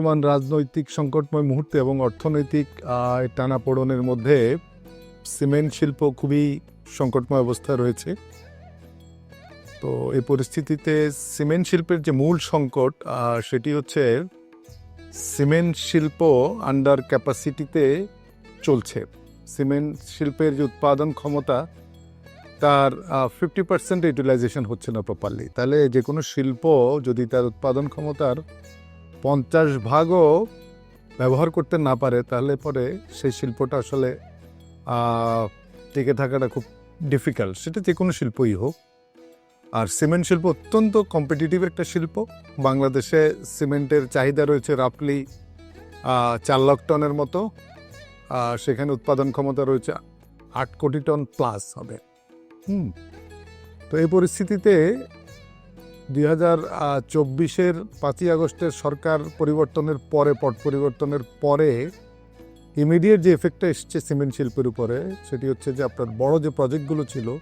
বর্তমান রাজনৈতিক সংকটময় মুহূর্তে এবং অর্থনৈতিক টানাপোড়েনের মধ্যে সিমেন্ট শিল্প খুবই সংকটময় অবস্থায় রয়েছে। তো এই পরিস্থিতিতে সিমেন্ট শিল্পের যে মূল সংকট সেটি হচ্ছে সিমেন্ট শিল্প আন্ডার ক্যাপাসিটিতে চলছে। সিমেন্ট শিল্পের যে উৎপাদন ক্ষমতা, তার ফিফটি পার্সেন্ট ইউটিলাইজেশন হচ্ছে না প্রপারলি তাহলে যে কোনো শিল্প যদি তার উৎপাদন ক্ষমতার পঞ্চাশ ভাগও ব্যবহার করতে না পারে তাহলে পরে সেই শিল্পটা আসলে টিকে থাকাটা খুব ডিফিকাল্ট সেটা যে কোনো শিল্পই হোক। আর সিমেন্ট শিল্প অত্যন্ত কম্পিটিটিভ একটা শিল্প। বাংলাদেশে সিমেন্টের চাহিদা রয়েছে রাফলি চার লাখ টনের মতো। আহ, সেখানে উৎপাদন ক্ষমতা রয়েছে আট কোটি টন প্লাস হবে। হুম। তো এই পরিস্থিতিতে দুই হাজার চব্বিশের পাঁচই আগস্টের সরকার পরিবর্তনের পরে, পট পরিবর্তনের পরে ইমিডিয়েট যে এফেক্টটা এসছে সিমেন্ট শিল্পের উপরে, সেটি হচ্ছে যে আপনার বড় যে প্রজেক্টগুলো ছিল,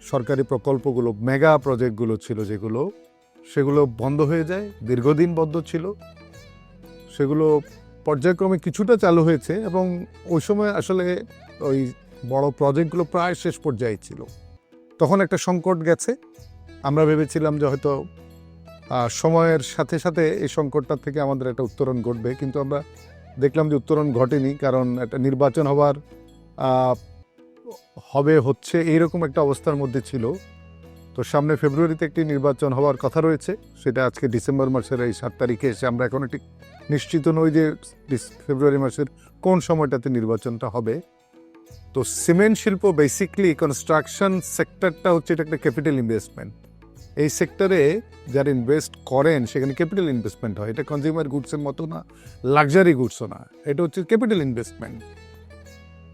সরকারি প্রকল্পগুলো মেগা প্রজেক্টগুলো ছিল যেগুলো, সেগুলো বন্ধ হয়ে যায়, দীর্ঘদিন বন্ধ ছিল। সেগুলো পর্যায়ক্রমে কিছুটা চালু হয়েছে এবং ওই সময় আসলে ওই বড় প্রজেক্টগুলো প্রায় শেষ পর্যায়ে ছিল। তখন একটা সংকট গেছে। আমরা ভেবেছিলাম যে হয়তো সময়ের সাথে সাথে এই সংকটটা থেকে আমাদের একটা উত্তরণ ঘটবে। কিন্তু আমরা দেখলাম যে উত্তরণ ঘটেনি কারণ একটা নির্বাচন আহ, হবে হচ্ছে এইরকম একটা অবস্থার মধ্যে ছিল। তো সামনে ফেব্রুয়ারিতে একটি নির্বাচন হওয়ার কথা রয়েছে সেটা আজকে ডিসেম্বর মাসের এই সাত তারিখে এসে আমরা এখন একটি নিশ্চিত নই যে ফেব্রুয়ারি মাসের কোন সময়টাতে নির্বাচনটা হবে। তো সিমেন্ট শিল্প বেসিকলি কনস্ট্রাকশন সেক্টরটা হচ্ছে এটা একটা ক্যাপিটাল ইনভেস্টমেন্ট এই সেক্টরে যারা ইনভেস্ট করেন, সেখানে ক্যাপিটাল ইনভেস্টমেন্ট হয়। এটা কনজিউমার গুডসের মতো না লাক্সারি গুডসও না। এটা হচ্ছে ক্যাপিটাল ইনভেস্টমেন্ট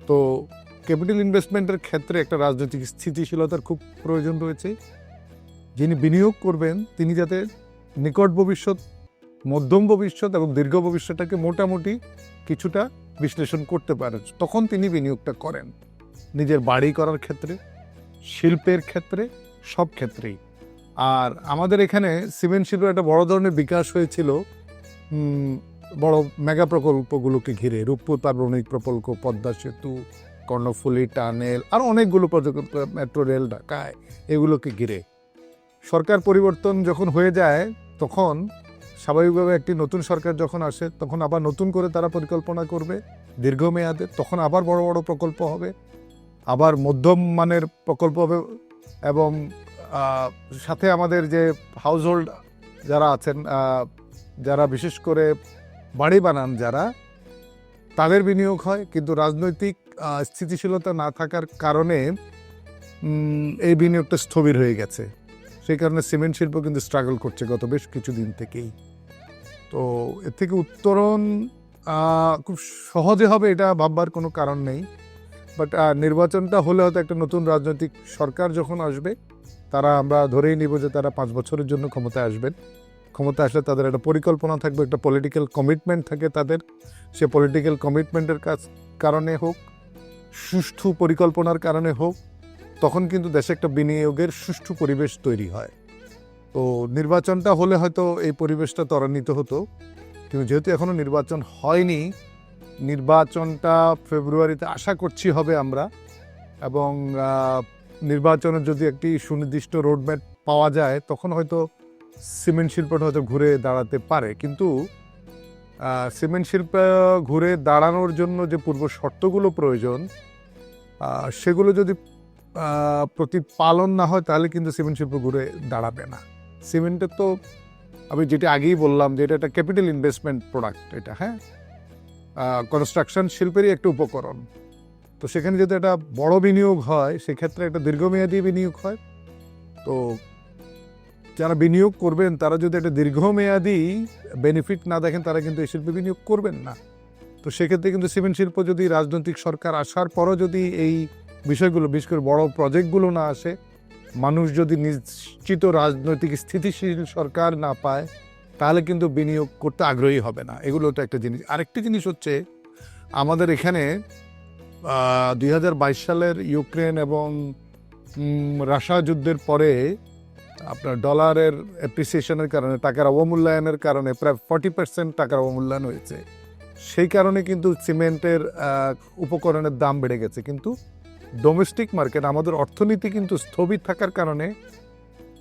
তো ক্যাপিটাল ইনভেস্টমেন্টের ক্ষেত্রে একটা রাজনৈতিক স্থিতিশীলতার খুব প্রয়োজন রয়েছে। যিনি বিনিয়োগ করবেন, তিনি যাতে নিকট ভবিষ্যৎ, মধ্যম ভবিষ্যৎ এবং দীর্ঘ ভবিষ্যৎটাকে মোটামুটি কিছুটা বিশ্লেষণ করতে পারেন। তখন তিনি বিনিয়োগটা করেন। নিজের বাড়ি করার ক্ষেত্রে, শিল্পের ক্ষেত্রে, সব ক্ষেত্রেই। আর আমাদের এখানে সিমেন্ট শিল্পের একটা বড় ধরনের বিকাশ হয়েছিল বড় মেগা প্রকল্পগুলোকে ঘিরে। রূপপুর পার্বণিক প্রকল্প, পদ্মা সেতু, কর্ণফুলী টানেল, আর অনেকগুলো মেট্রো রেল ঢাকায় এগুলোকে ঘিরে। সরকার পরিবর্তন যখন হয়ে যায়, তখন স্বাভাবিকভাবে একটি নতুন সরকার যখন আসে, তখন আবার নতুন করে তারা পরিকল্পনা করবে দীর্ঘমেয়াদে। তখন আবার বড় বড় প্রকল্প হবে, আবার মধ্যম মানের প্রকল্প হবে এবং সাথে আমাদের যে হাউসহোল্ড যারা আছেন যারা বিশেষ করে বাড়ি বানান যারা, তাদের বিনিয়োগ হয়, কিন্তু রাজনৈতিক স্থিতিশীলতা না থাকার কারণে এই বিনিয়োগটা স্থবির হয়ে গেছে। সেই কারণে সিমেন্ট শিল্প কিন্তু স্ট্রাগল করছে গত বেশ কিছুদিন থেকেই। তো এর থেকে উত্তরণ খুব সহজে হবে এটা ভাববার কোনো কারণ নেই। বাট নির্বাচনটা হলে হয়তো একটা নতুন রাজনৈতিক সরকার যখন আসবে তারা আমরা ধরেই নিব যে তারা পাঁচ বছরের জন্য ক্ষমতায় আসবেন। ক্ষমতা আসলে তাদের একটা পরিকল্পনা থাকবে, একটা পলিটিক্যাল কমিটমেন্ট থাকে তাদের। সে পলিটিক্যাল কমিটমেন্টের কাজ কারণে হোক, সুষ্ঠু পরিকল্পনার কারণে হোক, তখন কিন্তু দেশে একটা বিনিয়োগের সুষ্ঠু পরিবেশ তৈরি হয়। তো নির্বাচনটা হলে হয়তো এই পরিবেশটা ত্বরান্বিত হতো, কিন্তু যেহেতু এখনও নির্বাচন হয়নি, নির্বাচনটা ফেব্রুয়ারিতে আশা করছি হবে আমরা। এবং নির্বাচনের যদি একটি সুনির্দিষ্ট রোডম্যাপ পাওয়া যায়, তখন হয়তো সিমেন্ট শিল্পটা হয়তো ঘুরে দাঁড়াতে পারে। কিন্তু সিমেন্ট শিল্প ঘুরে দাঁড়ানোর জন্য যে পূর্ব শর্তগুলো প্রয়োজন সেগুলো যদি প্রতিপালন না হয়, তাহলে কিন্তু সিমেন্ট শিল্প ঘুরে দাঁড়াবে না। সিমেন্টের তো, আমি যেটা আগেই বললাম যে এটা একটা ক্যাপিটাল ইনভেস্টমেন্ট প্রোডাক্ট এটা হ্যাঁ? কনস্ট্রাকশন শিল্পেরই একটা উপকরণ। তো সেখানে যদি একটা বড় বিনিয়োগ হয়, সেক্ষেত্রে একটা দীর্ঘমেয়াদী বিনিয়োগ হয়। তো যারা বিনিয়োগ করবেন, তারা যদি একটা দীর্ঘমেয়াদী বেনিফিট না দেখেন, তারা কিন্তু এই শিল্পে বিনিয়োগ করবেন না। তো সেক্ষেত্রে কিন্তু সিমেন্ট শিল্প যদি রাজনৈতিক সরকার আসার পরও যদি এই বিষয়গুলো, বিশেষ করে বড় প্রজেক্টগুলো না আসে, মানুষ যদি নিশ্চিত রাজনৈতিক স্থিতিশীল সরকার না পায়, তাহলে কিন্তু বিনিয়োগ করতে আগ্রহী হবে না। এগুলো তো একটা জিনিস। আরেকটি জিনিস হচ্ছে, আমাদের এখানে দুই হাজার বাইশ সালের ইউক্রেন এবং রাশিয়া যুদ্ধের পরে আপনার ডলারের অ্যাপ্রিসিয়েশনের কারণে, টাকার অবমূল্যায়নের কারণে প্রায় ফর্টি পার্সেন্ট টাকার অবমূল্যায়ন হয়েছে। সেই কারণে কিন্তু সিমেন্টের উপকরণের দাম বেড়ে গেছে। কিন্তু ডোমেস্টিক মার্কেট আমাদের অর্থনীতি কিন্তু স্থবির থাকার কারণে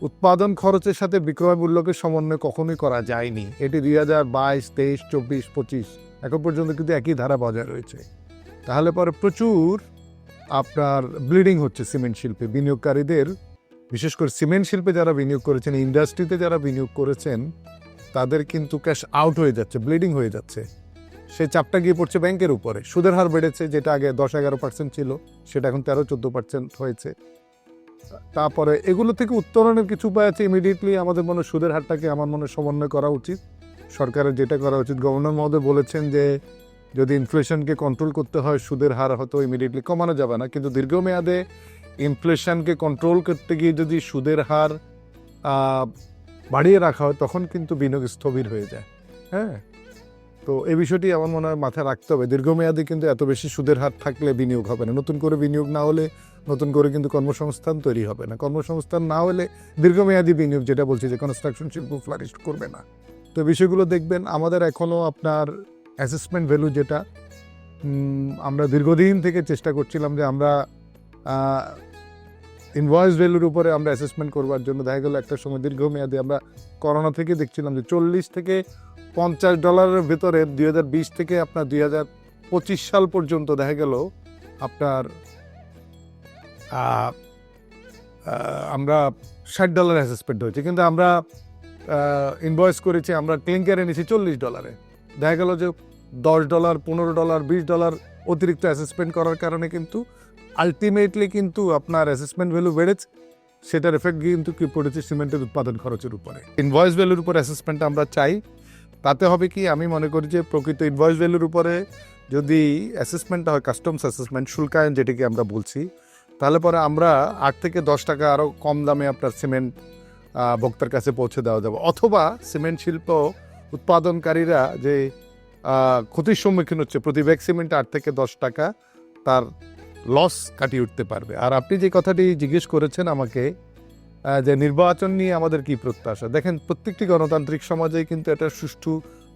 উৎপাদন খরচের সাথে বিক্রয় মূল্যকে সমন্বয় কখনোই করা যায়নি। এটি দুই হাজার বাইশ, তেইশ, চব্বিশ, পঁচিশ, এখন পর্যন্ত কিন্তু একই ধারা বজায় রয়েছে। তাহলে পরে প্রচুর আপনার ব্লিডিং হচ্ছে সিমেন্ট শিল্পে। বিনিয়োগকারীদের, বিশেষ করে সিমেন্ট শিল্পে যারা বিনিয়োগ করেছেন, ইন্ডাস্ট্রিতে যারা বিনিয়োগ করেছেন, তাদের কিন্তু ক্যাশ আউট হয়ে যাচ্ছে, ব্লিডিং হয়ে যাচ্ছে। সে চাপটা গিয়ে পড়ছে ব্যাংকের উপরে। সুদের হার বেড়েছে, যেটা আগে দশ এগারো পার্সেন্ট ছিল, সেটা এখন তেরো চোদ্দ পার্সেন্ট হয়েছে। তারপরে এগুলো থেকে উত্তরণের কিছু উপায় আছে ইমিডিয়েটলি আমাদের মনে সুদের হারটাকে আমার মনে সমন্বয় করা উচিত। সরকারের যেটা করা উচিত। গভর্নর মহোদয় বলেছেন যে যদি ইনফ্লেশনকে কন্ট্রোল করতে হয়, সুদের হার হয়তো ইমিডিয়েটলি কমানো যাবে না। কিন্তু দীর্ঘমেয়াদে ইনফ্লেশনকে কন্ট্রোল করতে গিয়ে যদি সুদের হার বাড়িয়ে রাখা হয়, তখন কিন্তু বিনিয়োগ স্থবির হয়ে যায়। হ্যাঁ? তো এই বিষয়টি আমার মনে হয় মাথায় রাখতে হবে। দীর্ঘমেয়াদে কিন্তু এত বেশি সুদের হার থাকলে বিনিয়োগ হবে না। নতুন করে বিনিয়োগ না হলে, নতুন করে কিন্তু কর্মসংস্থান তৈরি হবে না। কর্মসংস্থান না হলে দীর্ঘমেয়াদী বিনিয়োগ যেটা বলছি যে কনস্ট্রাকশন শিল্প ফ্লারিশ করবে না। তো বিষয়গুলো দেখবেন, আমাদের এখনও আপনার অ্যাসেসমেন্ট ভ্যালু যেটা আমরা দীর্ঘদিন থেকে চেষ্টা করছিলাম যে আমরা ইনভয়েস ভ্যালুর উপরে আমরা অ্যাসেসমেন্ট করবার জন্য। দেখা গেলো একটা সময় দীর্ঘমেয়াদে আমরা করোনা থেকে দেখছিলাম যে চল্লিশ থেকে পঞ্চাশ ডলারের ভেতরে দুই হাজার বিশ থেকে আপনার দুই হাজার পঁচিশ সাল পর্যন্ত দেখা গেল আপনার আমরা ষাট ডলার অ্যাসেসমেন্ট হয়েছে। কিন্তু আমরা ইনভয়েস করেছি, আমরা ক্লিঙ্কারে নিয়েছি চল্লিশ ডলারে দেখা গেল যে দশ ডলার, পনেরো ডলার, বিশ ডলার অতিরিক্ত অ্যাসেসমেন্ট করার কারণে কিন্তু আলটিমেটলি কিন্তু আপনার অ্যাসেসমেন্ট ভ্যালু বেড়েছে। সেটার এফেক্ট কিন্তু কি পড়েছে? সিমেন্টের উৎপাদন খরচের উপরে। ইনভয়েস ভ্যালুর উপর অ্যাসেসমেন্ট আমরা চাই। তাতে হবে কি? আমি মনে করি যে প্রকৃত ইনভয়েস ভ্যালুর উপরে যদি অ্যাসেসমেন্টটা হয় কাস্টমস অ্যাসেসমেন্ট শুল্কায়ন যেটিকে আমরা বলছি, তাহলে পরে আমরা আট থেকে দশ টাকা আরও কম দামে আপনার সিমেন্ট ভোক্তার কাছে পৌঁছে দেওয়া যাবে। অথবা সিমেন্ট শিল্প উৎপাদনকারীরা যে ক্ষতির সম্মুখীন হচ্ছে প্রতি ব্যাগ সিমেন্ট আট থেকে দশ টাকা, তার লস কাটিয়ে উঠতে পারবে। আর আপনি যে কথাটি জিজ্ঞেস করেছেন আমাকে যে নির্বাচন নিয়ে আমাদের কি প্রত্যাশা? দেখেন, প্রত্যেকটি গণতান্ত্রিক সমাজে কিন্তু এটা সুষ্ঠু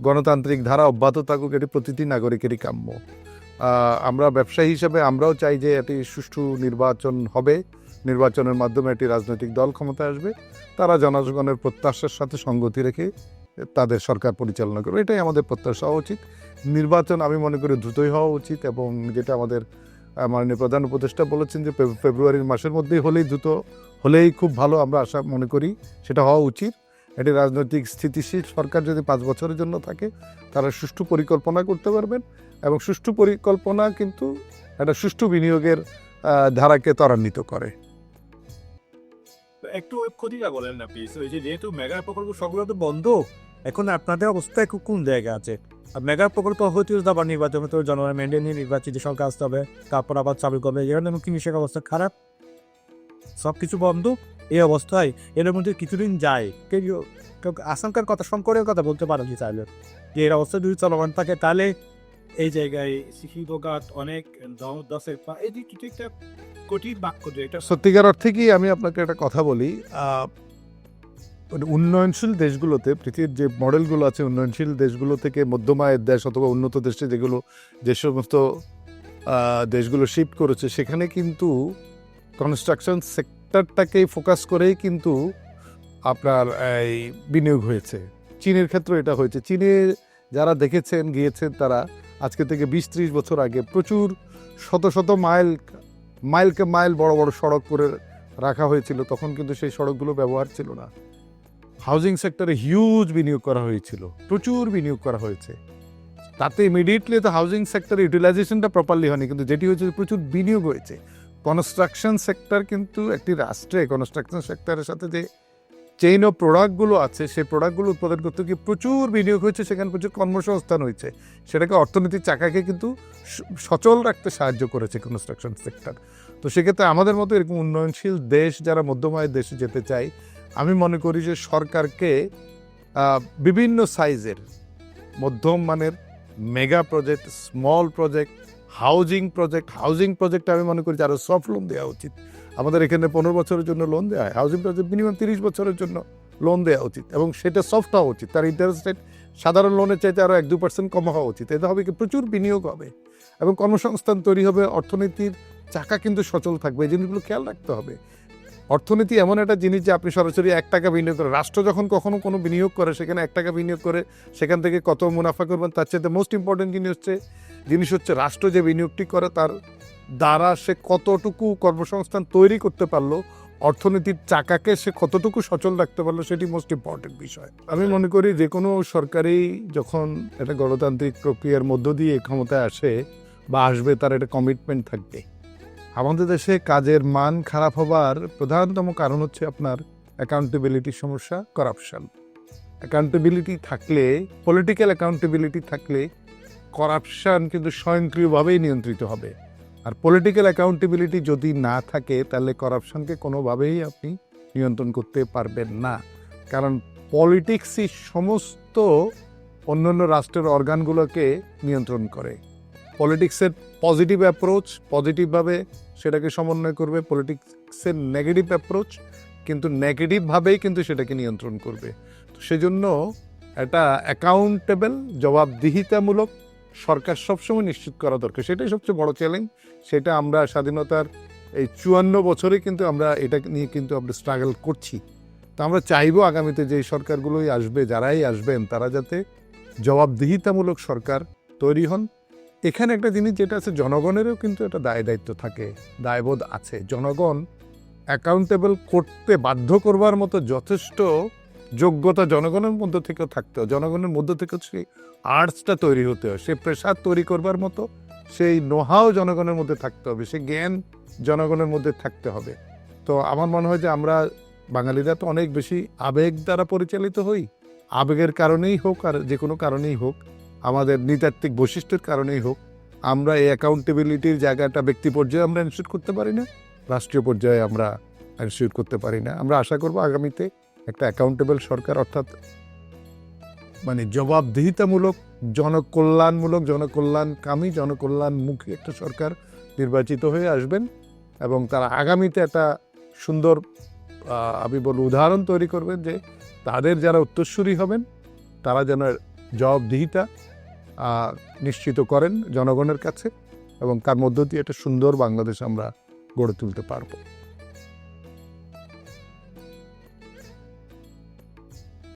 গণতান্ত্রিক ধারা অব্যাহত থাকুক, এটি প্রতিটি নাগরিকেরই কাম্য। আমরা ব্যবসায়ী হিসেবে আমরাও চাই যে এটি সুষ্ঠু নির্বাচন হবে। নির্বাচনের মাধ্যমে একটি রাজনৈতিক দল ক্ষমতায় আসবে। তারা জনগণের প্রত্যাশার সাথে সঙ্গতি রেখে তাদের সরকার পরিচালনা করবে। এটাই আমাদের প্রত্যাশা হওয়া উচিত। নির্বাচন আমি মনে করি দ্রুতই হওয়া উচিত এবং যেটা আমাদের মাননীয় প্রধান উপদেষ্টা বলেছেন যে ফেব্রুয়ারির মাসের মধ্যেই হলেই দ্রুত, হলেই খুব ভালো আমরা আশা মনে করি সেটা হওয়া উচিত। এটি রাজনৈতিক স্থিতিশীল সরকার যদি পাঁচ বছরের জন্য থাকে, তারা সুষ্ঠু পরিকল্পনা করতে পারবেন এবং সুষ্ঠু পরিকল্পনা কিন্তু একটা সুষ্ঠু বিনিয়োগের ধারাকে ত্বরান্বিত করে। একটু ক্ষতিটা বলেন না প্লিজ ওই যে যেহেতু মেগা প্রকল্প সবগুলো তো বন্ধ এখন আপনাদের অবস্থা একটু কোন জায়গা আছে? মেগা প্রকল্প হতে আবার নির্বাচন হবে, জনগণ মেনটেন নিয়ে নির্বাচিত সরকার আসতে হবে তারপর আবার চালু করবে এখানে কি কৃষির অবস্থা খারাপ। সব কিছু বন্ধ এই অবস্থায় এর মধ্যে কিছুদিন যায়। কেউ আশঙ্কার কথা শঙ্করের কথা বলতে পারেন কি চাইলে যে এর অবস্থা যদি চলমান থাকে তাহলে এই জায়গায় শিক্ষিতগাত অনেক দ- দশের পা এই যে কিছু একটা কঠিন বাক্য এটা সত্যিকার অর্থে কি আমি আপনাকে একটা কথা বলি মানে উন্নয়নশীল দেশগুলোতে, পৃথিবীর যে মডেলগুলো আছে, উন্নয়নশীল দেশগুলো থেকে মধ্যম আয়ের দেশ অথবা উন্নত দেশে যেগুলো, যে সমস্ত দেশগুলো শিফট করেছে, সেখানে কিন্তু কনস্ট্রাকশন সেক্টরটাকেই ফোকাস করেই কিন্তু আপনার এই বিনিয়োগ হয়েছে। চীনের ক্ষেত্রে এটা হয়েছে। চীনে যারা দেখেছেন, গিয়েছেন তারা আজকে থেকে বিশ ত্রিশ বছর আগে প্রচুর শত শত মাইল মাইলকে মাইল বড় বড় সড়ক করে রাখা হয়েছিল, তখন কিন্তু সেই সড়কগুলো ব্যবহার ছিল না। হাউজিং সেক্টরে হিউজ বিনিয়োগ করা হয়েছিল, প্রচুর বিনিয়োগ করা হয়েছে। তাতে ইমিডিয়েটলি তো হাউজিং সেক্টরের ইউটিলাইজেশনটা প্রপারলি হয়নি, কিন্তু যেটি হয়েছে প্রচুর বিনিয়োগ হয়েছে। কনস্ট্রাকশন সেক্টর কিন্তু একটি রাষ্ট্রে কনস্ট্রাকশন সেক্টরের সাথে যে চেইন অফ প্রোডাক্টগুলো আছে, সেই প্রোডাক্টগুলো উৎপাদন করতে গিয়ে প্রচুর বিনিয়োগ হয়েছে, সেখানে প্রচুর কর্মসংস্থান হয়েছে। সেটাকে অর্থনীতির চাকাকে কিন্তু সচল রাখতে সাহায্য করেছে কনস্ট্রাকশন সেক্টর তো সেক্ষেত্রে আমাদের মতো এরকম উন্নয়নশীল দেশ, যারা মধ্যমায়ের দেশে যেতে চায়, আমি মনে করি যে সরকারকে বিভিন্ন সাইজের মধ্যম মানের mega project small project housing project housing project আমি মনে করি যে আরও সফট লোন দেওয়া উচিত। আমাদের এখানে পনেরো বছরের জন্য লোন দেওয়া হয়। হাউজিং প্রজেক্ট মিনিমাম তিরিশ বছরের জন্য লোন দেওয়া উচিত এবং সেটা সফট হওয়া উচিত। তার ইন্টারেস্ট রেট সাধারণ লোনের চাইতে আরও এক দু পার্সেন্ট কম হওয়া উচিত। এতে হবে কি? প্রচুর বিনিয়োগ হবে এবং কর্মসংস্থান তৈরি হবে, অর্থনীতির চাকা কিন্তু সচল থাকবে, এই জিনিসগুলো খেয়াল রাখতে হবে। অর্থনীতি এমন একটা জিনিস যে আপনি সরাসরি এক টাকা বিনিয়োগ করে, রাষ্ট্র যখন কখনো কোনো বিনিয়োগ করে, সেখানে এক টাকা বিনিয়োগ করে, সেখান থেকে কত মুনাফা করবেন, তার চাইতে মোস্ট ইম্পর্টেন্ট জিনিস হচ্ছে জিনিস হচ্ছে রাষ্ট্র যে বিনিয়োগটি করে তার দ্বারা সে কতটুকু কর্মসংস্থান তৈরি করতে পারল অর্থনীতির চাকাকে সে কতটুকু সচল রাখতে পারল সেটি মোস্ট ইম্পর্টেন্ট বিষয়। আমি মনে করি যে কোনো সরকারই যখন একটা গণতান্ত্রিক প্রক্রিয়ার মধ্য দিয়ে ক্ষমতায় আসে বা আসবে তার একটা কমিটমেন্ট থাকবে। আমাদের দেশে কাজের মান খারাপ হবার প্রধানতম কারণ হচ্ছে আপনার অ্যাকাউন্টেবিলিটির সমস্যা করাপশন অ্যাকাউন্টেবিলিটি থাকলে পলিটিক্যাল অ্যাকাউন্টেবিলিটি থাকলে করাপশন কিন্তু স্বয়ংক্রিয়ভাবেই নিয়ন্ত্রিত হবে। আর পলিটিক্যাল অ্যাকাউন্টেবিলিটি যদি না থাকে, তাহলে করাপশনকে কোনোভাবেই আপনি নিয়ন্ত্রণ করতে পারবেন না। কারণ পলিটিক্সই সমস্ত অন্যান্য রাষ্ট্রের অর্গানগুলোকে নিয়ন্ত্রণ করে। পলিটিক্সের পজিটিভ অ্যাপ্রোচ পজিটিভভাবে সেটাকে সমন্বয় করবে পলিটিক্সের নেগেটিভ অ্যাপ্রোচ কিন্তু নেগেটিভভাবেই কিন্তু সেটাকে নিয়ন্ত্রণ করবে। তো সেজন্য একটা অ্যাকাউন্টেবল জবাবদিহিতামূলক সরকার সবসময় নিশ্চিত করা দরকার। সেটাই সবচেয়ে বড় চ্যালেঞ্জ সেটা আমরা স্বাধীনতার এই চুয়ান্ন বছরে কিন্তু আমরা এটা নিয়ে কিন্তু আমরা স্ট্রাগল করছি। তো আমরা চাইব আগামীতে যে সরকারগুলোই আসবে, যারাই আসবেন, তারা যাতে জবাবদিহিতামূলক সরকার তৈরি হন। এখানে একটা জিনিস যেটা আছে, জনগণেরও কিন্তু একটা দায় দায়িত্ব থাকে, দায়বোধ আছে। জনগণ অ্যাকাউন্টেবল করতে বাধ্য করবার মতো যথেষ্ট যোগ্যতা জনগণের মধ্যে থেকেও থাকতে হয়। জনগণের মধ্যে থেকে সেই আর্টসটা তৈরি হতে হয়। সেই প্রেশার তৈরি করবার মতো সেই নোহাও জনগণের মধ্যে থাকতে হবে। সেই জ্ঞান জনগণের মধ্যে থাকতে হবে। তো আমার মনে হয় যে আমরা বাঙালিরা তো অনেক বেশি আবেগ দ্বারা পরিচালিত হই। আবেগের কারণেই হোক আর যে কোনো কারণেই হোক, আমাদের নৃতাত্ত্বিক বৈশিষ্ট্যের কারণেই হোক, আমরা এই অ্যাকাউন্টেবিলিটির জায়গাটা ব্যক্তি পর্যায়ে আমরা এনশিওর করতে পারি না, রাষ্ট্রীয় পর্যায়ে আমরা এনশিওর করতে পারি না। আমরা আশা করব আগামীতে একটা অ্যাকাউন্টেবল সরকার, অর্থাৎ মানে জবাবদিহিতামূলক, জনকল্যাণমূলক, জনকল্যাণকামী, জনকল্যাণমুখী একটা সরকার নির্বাচিত হয়ে আসবেন এবং তারা আগামীতে একটা সুন্দর আমি বলব উদাহরণ তৈরি করবেন যে তাদের যারা উত্তরসূরি হবেন, তারা যেন জবাবদিহিতা নিশ্চিত করেন জনগণের কাছে এবং তার মধ্য দিয়ে একটা সুন্দর বাংলাদেশ আমরা গড়ে তুলতে পারব।